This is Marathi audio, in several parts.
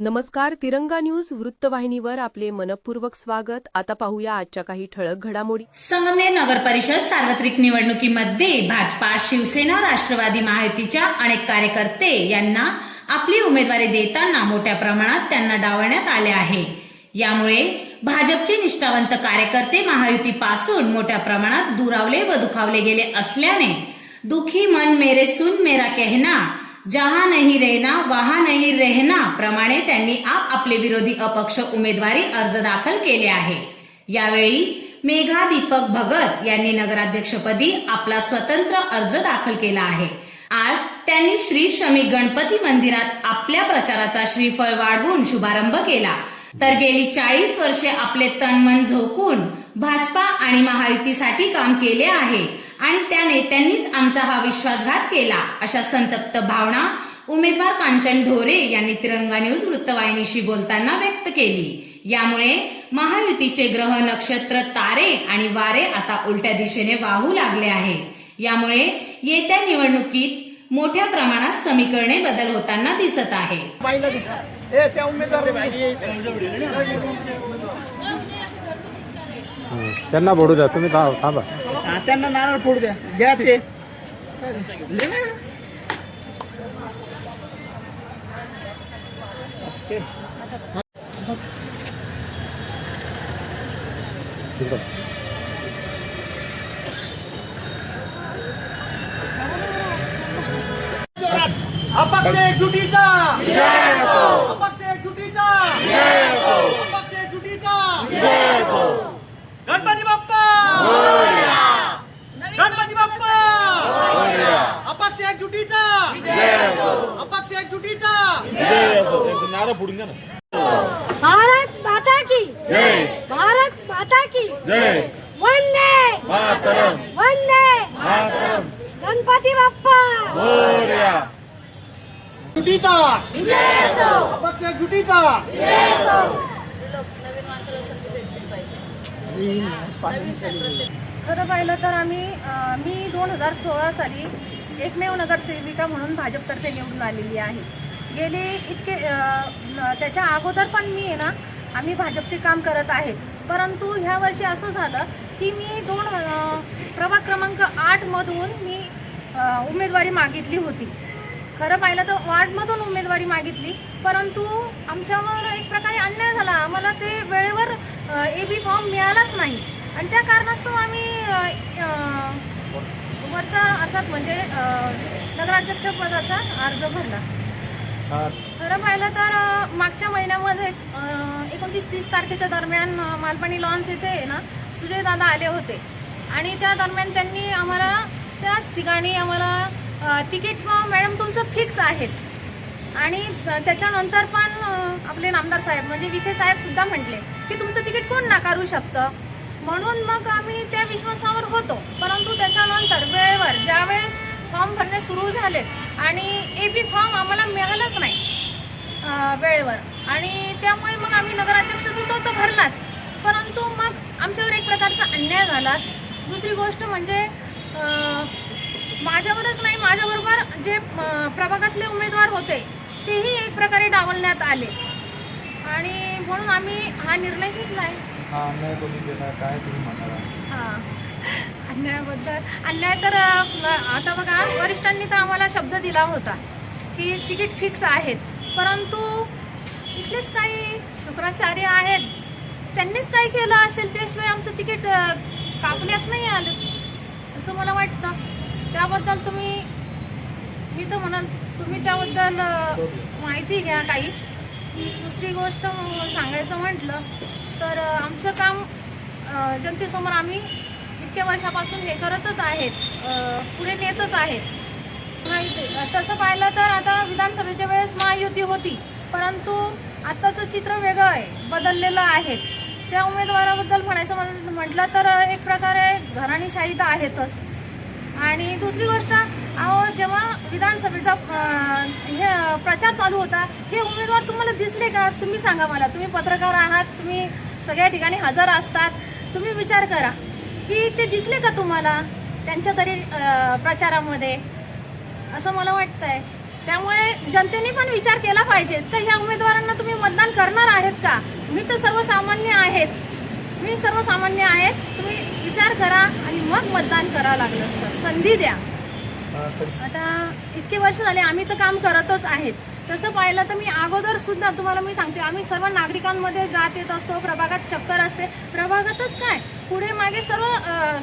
नमस्कार तिरंगा न्यूज वृत्तवाहिनीवर आपले मनपूर्वक स्वागत. आता पाहूया आजच्या काही ठळक घडामोडी. संगमनेर नगर परिषद सार्वत्रिक निवडणुकीमध्ये भाजपा शिवसेना राष्ट्रवादी महायुतीच्या अनेक कार्यकर्ते यांना आपली उमेदवारी देताना मोठ्या प्रमाणात त्यांना डावलण्यात आले आहे. यामुळे भाजपचे निष्ठावंत कार्यकर्ते महायुतीपासून मोठ्या प्रमाणात दुरावले व दुखावले गेले असल्याने दुखी मन मेरे सुन मेरा कहना जहा नहीं रहना वहा नहीं रहना प्रमाणे त्यांनी आप आपले विरोधी अपक्ष उमेदवारी अर्ज दाखल केले आहे. यावेळी मेघा दीपक भगत यांनी नगराध्यक्षपदी आपला स्वतंत्र अर्ज दाखल केला आहे. आज त्यांनी श्री शमी गणपती मंदिरात आपल्या प्रचाराचा श्रीफळ वाढवून शुभारंभ केला. तर गेली चाळीस वर्षे आपले तनमन झोकून भाजपा आणि महायुतीसाठी काम केले आहे. आणि त्या नेत्यांनीच आमचा हा विश्वासघात केला अशा संतप्त भावना उमेदवार कांचन ढोरे यांनी तिरंगा न्यूज वृत्तवाहिनीशी बोलताना व्यक्त केली यामुळे महायुतीचे ग्रह नक्षत्र तारे आणि वारे आता उलट्या दिशेने वाहू लागले आहेत यामुळे येत्या निवडणुकीत मोठ्या प्रमाणात समीकरणे बदल होताना दिसत आहे पाहिलं ते. ए त्या उमेदवार. त्यांना बोलू द्या तुम्ही थांबा हा, त्यांना नारळ फोड द्या घ्या ते ले ना. ओके. अपक्ष एकजुटी अपक्ष एकजुटीचा अपक्ष एकजुटीचा गणपती बाप्पा गणपती बाप्पा अपक्ष एकजुटीचा अपक्ष भारत माता की. भारत माता की. वंदे. वंदे. गणपती बाप्पा. जुटीचा अपक्ष एकजुटीचा खरं पाहिलं तर आम्ही मी दोन हजार सोळा साली एकमेव नगरसेविका म्हणून भाजपतर्फे निवडून आलेली आहे. गेले इतके त्याच्या अगोदर पण मी आहे ना आम्ही भाजपचे काम करत आहेत. परंतु ह्या वर्षी असं झालं की मी दोन प्रभाग क्रमांक आठमधून मी उमेदवारी मागितली होती. खरं पाहिलं तर वार्डमधून उमेदवारी मागितली परंतु आमच्यावर एक प्रकारे अन्याय झाला. आम्हाला ते वेळेवर ए बी फॉर्म मिळालाच नाही. आणि त्या कारणास्तव आम्ही वरचा अर्थात म्हणजे अ, नगराध्यक्षपदाचा अर्ज भरला. खरं पाहिलं तर मागच्या महिन्यामध्येच एकोणतीस तीस तारखेच्या दरम्यान मालपाणी लॉन्स येथे आहे ना सुजय दादा आले होते. आणि त्या दरम्यान त्यांनी आम्हाला त्याच ठिकाणी आम्हाला तिकीट मॅडम तुमचं फिक्स आहेत. आणि त्याच्यानंतर पण आपले नामदार साहेब म्हणजे विखे साहेब सुद्धा म्हटले की तुमचं तिकीट कोण नाकारू शकतं? म्हणून मग आम्ही त्या विश्वासावर होतो. परंतु त्याच्यानंतर वेळेवर ज्यावेळेस फॉर्म भरणे सुरू झाले आणि ए बी फॉर्म आम्हाला मिळालाच नाही वेळेवर. आणि त्यामुळे मग आम्ही नगराध्यक्ष सुद्धा तो भरलाच. परंतु मग आमच्यावर एक प्रकारचा अन्याय झाला. दुसरी गोष्ट म्हणजे माझ्यावरच नाही माझ्याबरोबर जे प्रभागातले उमेदवार होते तेही एक प्रकारे डावलण्यात आले. आणि म्हणून आम्ही हा निर्णय घेतला आहे हा अन्याय कोणी केला काय तुम्ही म्हणाला हां. अन्यायाबद्दल अन्याय तर अ, आता बघा वरिष्ठांनी तर आम्हाला शब्द दिला होता की तिकीट फिक्स आहेत. परंतु इथलेच काही शुक्राचार्य आहेत. त्यांनीच काही केलं असेल त्याशिवाय आमचं तिकीट अ, कापण्यात नाही आलं असं मला वाटतं. त्याबद्दल तुम्ही मी तर म्हणाल तुम्ही त्याबद्दल अ, माहिती घ्या काही. दुसरी गोष्ट सांगायचं म्हटलं तर आमचं काम जनतेसमोर आम्ही इतक्या वर्षापासून हे करतच आहेत पुढे नेतच आहेत. माहिती तसं पाहिलं तर आता विधानसभेच्या वेळेस महायुती होती परंतु आत्ताचं चित्र वेगळं आहे बदललेलं आहे. त्या उमेदवाराबद्दल म्हणायचं म्हटलं तर एक प्रकारे घराणीशाही तर आहेतच. आणि दुसरी गोष्ट अहो जेव्हा विधानसभेचा हे प्रचार चालू होता हे उमेदवार तुम्हाला दिसले का? तुम्ही सांगा मला. तुम्ही पत्रकार आहात तुम्ही सगळ्या ठिकाणी हजर असतात. तुम्ही विचार करा. की ते दिसले का तुम्हाला त्यांच्या तरी प्रचारामध्ये? असं मला वाटतंय. त्यामुळे जनतेने पण विचार केला पाहिजे. तर ह्या उमेदवारांना तुम्ही मतदान करणार आहेत का? मी तर सर्वसामान्य आहेत. मी सर्वसामान्य आहेत तुम्ही विचार करा आणि मग मतदान करा लागलं तर संधी द्या. आता इतके वर्ष झाले आम्ही तर काम करतच आहेत. तसं पाहिलं तर मी अगोदर सुद्धा तुम्हाला मी सांगते आम्ही सर्व नागरिकांमध्ये जात येत असतो प्रभागात चक्कर असते. प्रभागातच काय? पुढे मागे सर्व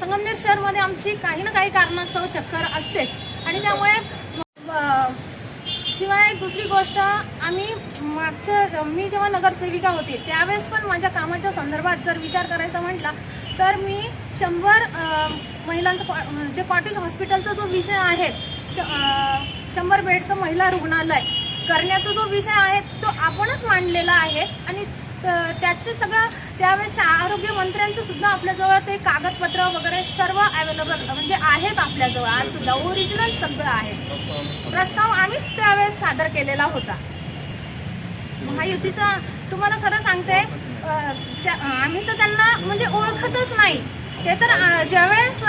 संगमनेर शहरमध्ये आमची काही ना काही कारणास्तव चक्कर असतेच. आणि त्यामुळे शिवाय दुसरी गोष्ट आम्ही मागच्या मी जेव्हा नगरसेविका होते त्यावेळेस पण माझ्या कामाच्या संदर्भात जर विचार करायचा म्हटला तर मी शंभर महिलांचं कॉ जे कॉटेज हॉस्पिटलचा जो विषय आहे श शंभर बेडचं महिला रुग्णालय करण्याचा जो विषय आहे तो आपणच मांडलेला आहे. आणि त्याचे सगळं त्यावेळेसच्या आरोग्यमंत्र्यांचं सुद्धा आपल्याजवळ ते कागदपत्र वगैरे सर्व अवेलेबल म्हणजे आहेत आपल्याजवळ. आज सुद्धा ओरिजिनल सगळं आहे. प्रस्ताव आम्हीच त्यावेळेस सादर केलेला होता. महायुतीचा तुम्हाला खरं सांगते त्या आम्ही तर त्यांना म्हणजे ओळखतच नाही. ते तर ज्यावेळेस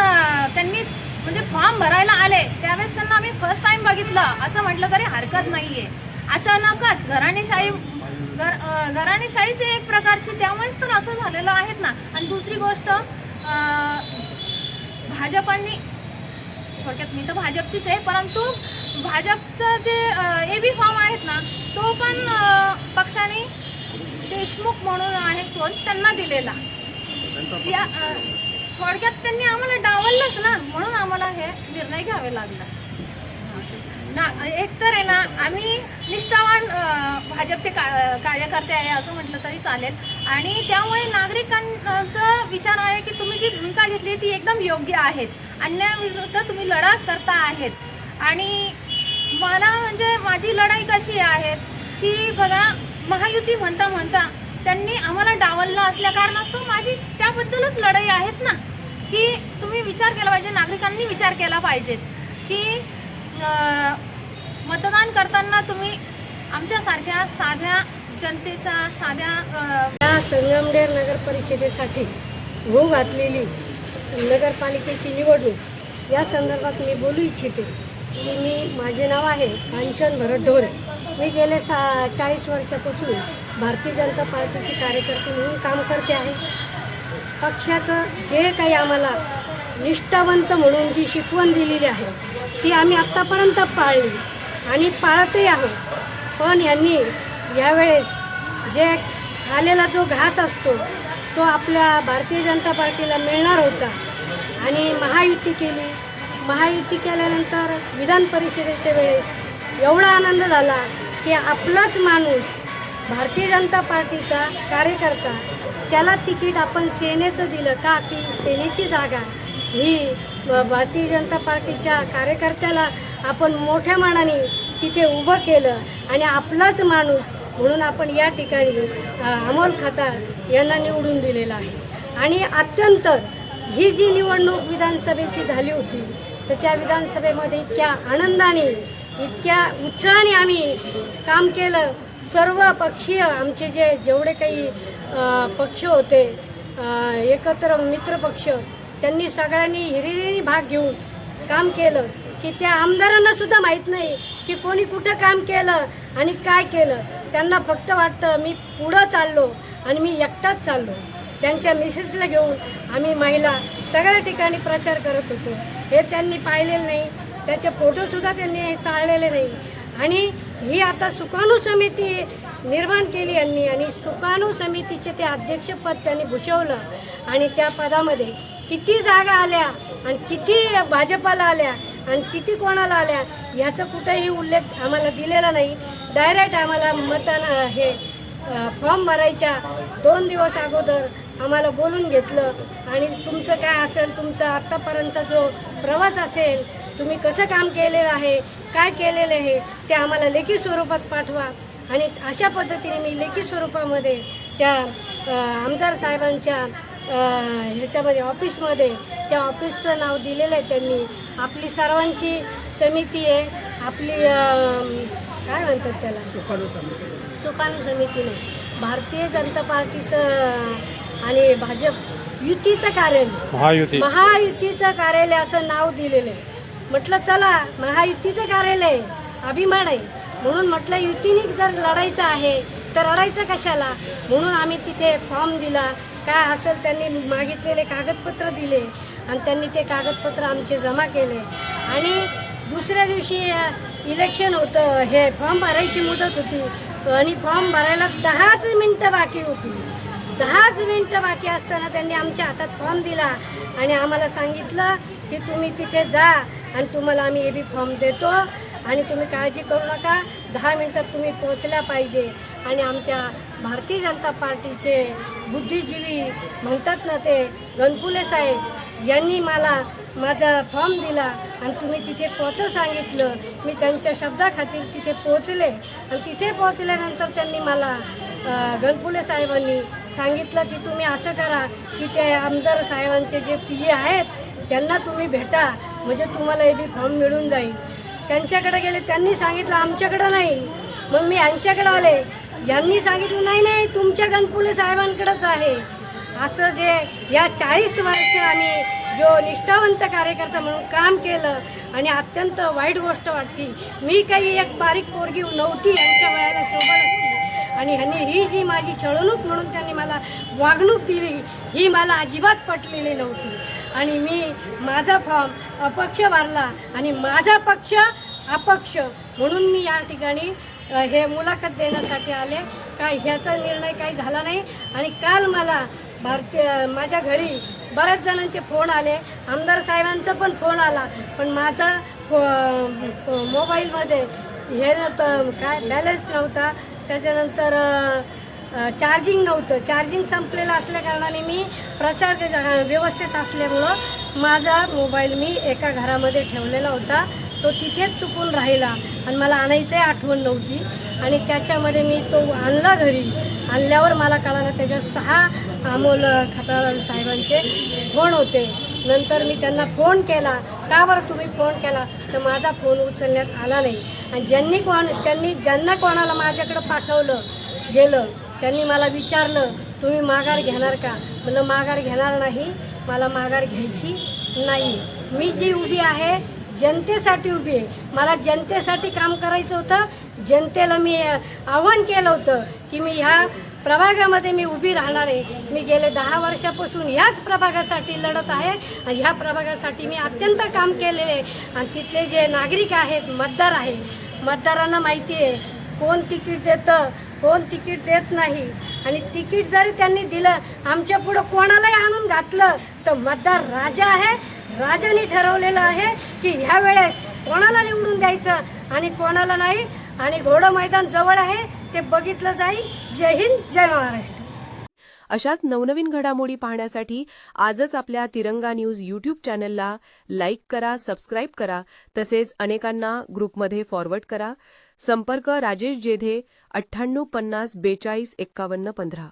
त्यांनी म्हणजे फॉर्म भरायला आले त्यावेळेस त्यांना आम्ही फर्स्ट टाइम बघितलं. असं म्हटलं तरी हरकत नाहीये. अचानकच घराणेशाही घर अं, घराणेशाहीच एक प्रकारची त्यामुळेच तर असं झालेलं आहेत ना. आणि दुसरी गोष्ट भाजपांनी थोडक्यात मी तर भाजपचीच आहे परंतु भाजपचं जे ए बी फॉर्म आहेत ना तो पण पक्षाने देशमुख म्हणून आहे कोण त्यांना दिलेला. या थोडक्यात त्यांनी आम्हाला डावललंच ना म्हणून आम्हाला हे निर्णय घ्यावे लागला. ना एक तर आहे ना आम्ही निष्ठावान भाजपचे का कार्यकर्ते आहे असं म्हटलं तरी चालेल. आणि त्यामुळे नागरिकांचा विचार आहे की तुम्ही जी भूमिका घेतली ती एकदम योग्य आहेत अन्यायाविरुद्ध तुम्ही लढा करता आहेत. आणि मला म्हणजे माझी लढाई कशी आहे की बघा महायुती म्हणता म्हणता त्यांनी आम्हाला डावललं असल्या कारणास्तव माझी त्याबद्दलच लढाई आहेत ना. की तुम्ही विचार केला पाहिजे नागरिकांनी विचार केला पाहिजेत की मतदान करताना तुम्ही आमच्यासारख्या साध्या जनतेचा साध्या या संगमनेर नगर परिषदेसाठी होऊ घातलेली नगरपालिकेची निवडणूक या संदर्भात मी बोलू इच्छिते. की मी माझे नाव आहे कांचन भरत ढोरे मी गेले सा चाळीस वर्षापासून भारतीय जनता पार्टीची कार्यकर्ते म्हणून काम करते आहे. पक्षाचं जे काही आम्हाला निष्ठावंत म्हणून जी शिकवण दिलेली आहे ती आम्ही आत्तापर्यंत पाळली आणि पाळतही आहोत पण यांनी यावेळेस जे आलेला जो घास असतो तो आपल्या भारतीय जनता पार्टीला मिळणार होता आणि महायुती केली. महायुती केल्यानंतर विधान परिषदेच्या वेळेस एवढा आनंद झाला की आपलाच माणूस भारतीय जनता पार्टीचा कार्यकर्ता त्याला तिकीट आपण सेनेचं दिलं का? की सेनेची जागा? ही भारतीय जनता पार्टीच्या कार्यकर्त्याला आपण मोठ्या मानाने तिथे उभं केलं आणि आपलाच माणूस म्हणून आपण या ठिकाणी अमोल खताळ यांना निवडून दिलेला आहे. आणि अत्यंत ही जी निवडणूक विधानसभेची झाली होती तर त्या विधानसभेमध्ये इतक्या आनंदाने इतक्या उत्साहाने आम्ही काम केलं. सर्व पक्षीय आमचे जे जेवढे काही पक्ष होते एकत्र मित्रपक्ष त्यांनी सगळ्यांनी हिरिरीने भाग घेऊन काम केलं. की त्या आमदारांना सुद्धा माहीत नाही की कोणी कुठं काम केलं आणि काय केलं. त्यांना फक्त वाटतं मी पुढं चाललो आणि मी एकटाच चाललो. त्यांच्या मिसेसला घेऊन आम्ही महिला सगळ्या ठिकाणी प्रचार करत होतो. हे त्यांनी पाहिलेलं नाही. त्याचे फोटोसुद्धा त्यांनी चाललेले नाही. आणि ही आता सुकाणू समिती निर्माण केली यांनी आणि सुकाणू समितीचे ते अध्यक्षपद त्यांनी भूषवलं आणि त्या पदामध्ये किती जागा आल्या आणि किती भाजपाला आल्या आणि किती कोणाला आल्या याचा कुठेही उल्लेख आम्हाला दिलेला नाही. डायरेक्ट आम्हाला मतदान हे फॉर्म भरायच्या दोन दिवस अगोदर आम्हाला बोलून घेतलं. आणि तुमचं काय असेल तुमचा आत्तापर्यंतचा जो प्रवास असेल तुम्ही कसं काम केलेलं आहे काय केलेलं आहे ते आम्हाला लेखी स्वरूपात पाठवा. आणि अशा पद्धतीने मी लेखी स्वरूपामध्ये त्या आमदार साहेबांच्या ह्याच्यामध्ये ऑफिसमध्ये त्या ऑफिसचं नाव दिलेलं आहे त्यांनी. आपली सर्वांची समिती आहे. आपली काय म्हणतात त्याला? सुखालू समिती. सुकाणू समितीने भारतीय जनता पार्टीचं आणि भाजप युतीचं कार्यालय. महायुती. महायुतीचं कार्यालय असं नाव दिलेलं आहे. म्हटलं चला महायुतीचं कार्यालय आहे. अभिमान आहे. म्हणून म्हटलं युतीने जर लढायचं आहे तर लढायचं कशाला? म्हणून आम्ही तिथे फॉर्म दिला. काय असेल त्यांनी मागितलेले कागदपत्र दिले आणि त्यांनी ते कागदपत्र आमचे जमा केले. आणि दुसऱ्या दिवशी अ, इलेक्शन होतं. हे फॉर्म भरायची मुदत होती. आणि फॉर्म भरायला दहाच मिनटं बाकी होती. दहाच मिनटं बाकी असताना त्यांनी आमच्या हातात फॉर्म दिला आणि आम्हाला सांगितलं की तुम्ही तिथे जा आणि तुम्हाला आम्ही ए बी फॉर्म देतो आणि तुम्ही काळजी करू नका. दहा मिनटात तुम्ही पोचल्या पाहिजे. आणि आमच्या भारतीय जनता पार्टीचे बुद्धिजीवी म्हणतात ना ते गणपुले साहेब यांनी मला माझा फॉर्म दिला आणि तुम्ही तिथे पोचं सांगितलं. मी त्यांच्या शब्दाखातीर तिथे पोचले आणि तिथे पोचल्यानंतर त्यांनी मला गणपुले साहेबांनी सांगितलं की तुम्ही असं करा की ते आमदार साहेबांचे जे पी ए आहेत त्यांना तुम्ही भेटा. म्हणजे तुम्हाला ए बी फॉर्म मिळून जाईल. त्यांच्याकडे गेले त्यांनी सांगितलं आमच्याकडं नाही. मग मी यांच्याकडे आले. यांनी सांगितलं नाही नाही तुमच्या गणपुले साहेबांकडंच आहे. असं जे या चाळीस वर्ष आम्ही जो निष्ठावंत कार्यकर्ता म्हणून काम केलं आणि अत्यंत वाईट गोष्ट वाटती. मी काही एक बारीक पोरगी नव्हती यांच्या वयाला सोबत असती आणि ह्यांनी ही जी माझी छळवणूक म्हणून त्यांनी मला वागणूक दिली ही मला अजिबात पटलेली नव्हती. आणि मी माझा फॉर्म अपक्ष भरला आणि माझा पक्ष अपक्ष म्हणून मी या ठिकाणी हे मुलाखत देण्यासाठी आले. काय ह्याचा निर्णय काही झाला नाही. आणि काल मला भारतीय माझ्या घरी बऱ्याच जणांचे फोन आले. आमदार साहेबांचा पण फोन आला. पण माझा फो- मोबाईलमध्ये हे नव्हतं काय बॅलन्स नव्हता. त्याच्यानंतर चार्जिंग नव्हतं. चार्जिंग संपलेलं असल्या कारणाने मी प्रचार त्याच्या- व्यवस्थित असल्यामुळं माझा मोबाईल मी एका घरामध्ये ठेवलेला होता. तो तिथेच चुकून राहिला आणि मला आणायचंही आठवण नव्हती. आणि त्याच्यामध्ये मी तो आणला घरी. आणल्यावर मला कळालं त्याच्यात सहा अमोल खताळ साहेबांचे फोन होते. नंतर मी त्यांना फोन केला का बरं तुम्ही फोन केला? तर माझा फोन उचलण्यात आला नाही. आणि ज्यांनी कोण त्यांनी ज्यांना कोणाला माझ्याकडं पाठवलं गेलं त्यांनी मला विचारलं तुम्ही माघार घेणार का? म्हणलं माघार घेणार नाही मला माघार घ्यायची नाही. मी जी उभी आहे जनतेसाठी उभी आहे. मला जनतेसाठी काम करायचं होतं जनतेला मी आव्हान केलं होतं की मी ह्या प्रभागामध्ये मी उभी राहणार आहे. मी गेले दहा वर्षापासून ह्याच प्रभागासाठी लढत आहे आणि ह्या प्रभागासाठी मी अत्यंत काम केलेले आहे. आणि तिथले जे नागरिक आहेत मतदार आहे मतदारांना माहिती आहे कोण तिकीट देतं कोण तिकीट देत नाही. आणि तिकीट जरी त्यांनी दिलं आमच्या पुढं कोणालाही आणून घातलं तर मतदार राजा आहे. राजाने ठरवलेलं आहे की ह्या वेळेस कोणाला निवडून द्यायचं आणि कोणाला नाही. आणि घोडं मैदान जवळ आहे ते बघितलं जाईल. जय हिंद जय महाराष्ट्र. अशाच नवनवीन घडामोडी पाहण्यासाठी आजच आपल्या तिरंगा न्यूज यूट्यूब चॅनलला लाईक करा सबस्क्राईब करा तसेच अनेकांना ग्रुपमध्ये फॉरवर्ड करा. संपर्क राजेश जेधे अठ्ठ्याण्णव पन्नास बेचाळीस एक्कावन्न पंधरा.